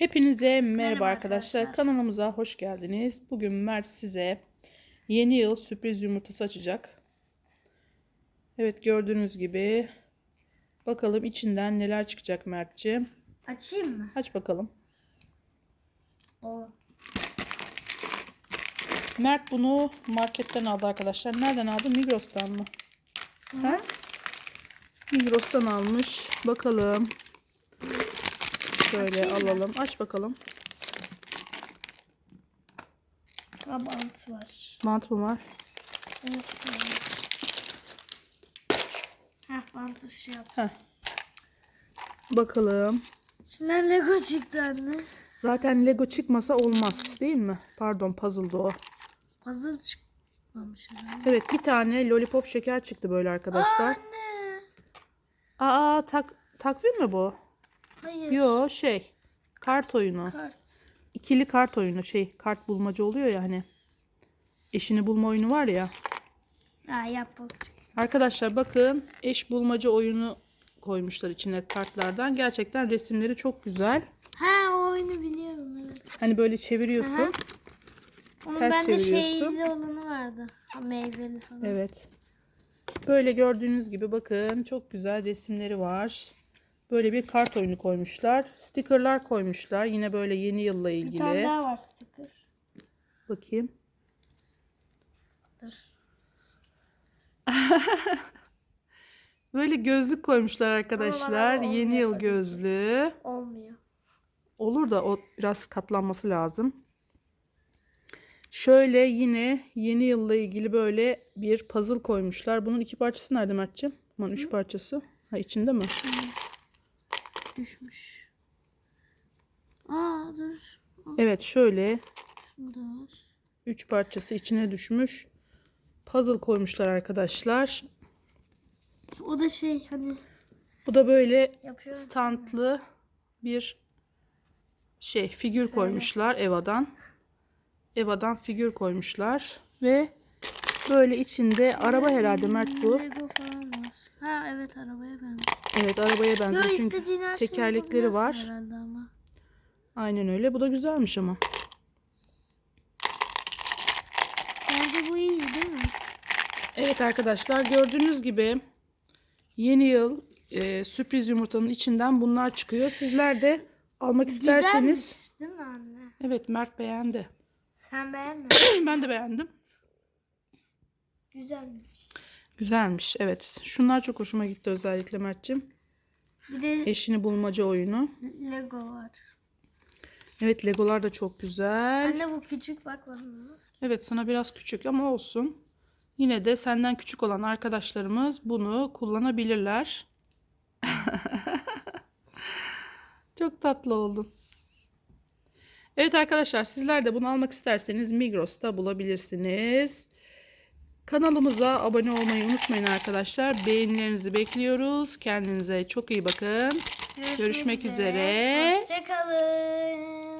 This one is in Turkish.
Hepinize merhaba, Merhaba arkadaşlar. arkadaşlar. Kanalımıza hoş geldiniz. Bugün Mert size yeni yıl sürpriz yumurtası açacak. Evet gördüğünüz gibi bakalım içinden neler çıkacak Mert'ciğim. Açayım mı? Aç bakalım. O. Mert bunu marketten aldı arkadaşlar. Nereden aldı? Migros'tan mı? Ha? Migros'tan almış. Bakalım. Şöyle Açayım mı? alalım. Aç bakalım. Ha bant var. Mantı mı var? Evet. Heh bantı şey yap. Heh. Bakalım. Şundan Lego çıktı anne. Zaten Lego çıkmasa olmaz değil mi? Pardon puzzle'dı o. Puzzle çıkmamış herhalde. Evet bir tane lollipop şeker çıktı böyle arkadaşlar. Anne. Aa tak takvim mi bu? Hayır. Yo şey kart oyunu. Kart. İkili kart oyunu şey kart bulmaca oluyor ya hani. Eşini bulma oyunu var ya. Ha yapboz çıktı. Arkadaşlar bakın eş bulmaca oyunu koymuşlar içine kartlardan. Gerçekten resimleri çok güzel. Ha o oyunu biliyorum evet. Hani böyle çeviriyorsun. Aha. Onun Ters bende şeyli olanı vardı. Ha, meyveli falan. Evet. Böyle gördüğünüz gibi bakın çok güzel resimleri var. Böyle bir kart oyunu koymuşlar. Stickerlar koymuşlar. Yine böyle yeni yılla Bir ilgili. tane daha var sticker. Bakayım. Böyle gözlük koymuşlar arkadaşlar. Ama Yeni yıl gözlüğü. Olmuyor. Olur da o biraz katlanması lazım. Şöyle yine yeni yılla ilgili böyle bir puzzle koymuşlar. Bunun iki parçası nerede Mert'ciğim? Aman üç parçası. Ha içinde mi? Düşmüş. Aa dur. Evet şöyle Şunu da var. üç parçası içine düşmüş. Puzzle koymuşlar arkadaşlar. O da şey hani Bu da böyle yapıyorum. standlı bir şey figür koymuşlar Eva'dan. Eva'dan figür koymuşlar ve böyle içinde araba herhalde Mert bu. Lego falan. Ha evet arabaya benziyor. Evet arabaya Yo benziyor çünkü her şeyi tekerlekleri var. Ama. Aynen öyle. Bu da güzelmiş ama. Bence bu iyi değil mi? Evet arkadaşlar gördüğünüz gibi yeni yıl e, sürpriz yumurtanın içinden bunlar çıkıyor. Sizler de almak isterseniz. Güzelmiş değil mi anne? Evet Mert beğendi. Sen beğenmedin. ben de beğendim. Güzelmiş. Güzelmiş evet. Şunlar çok hoşuma gitti özellikle Mert'cim. Bir de Eşini bulmaca oyunu. Lego var. Evet Legolar da çok güzel. Anne bu küçük bak bana. Evet sana biraz küçük ama olsun. Yine de senden küçük olan arkadaşlarımız bunu kullanabilirler. Çok tatlı oldun. Evet arkadaşlar sizler de bunu almak isterseniz Migros'ta bulabilirsiniz. Kanalımıza abone olmayı unutmayın arkadaşlar. Beğenilerinizi bekliyoruz. Kendinize çok iyi bakın. Görüşmek üzere. Hoşçakalın.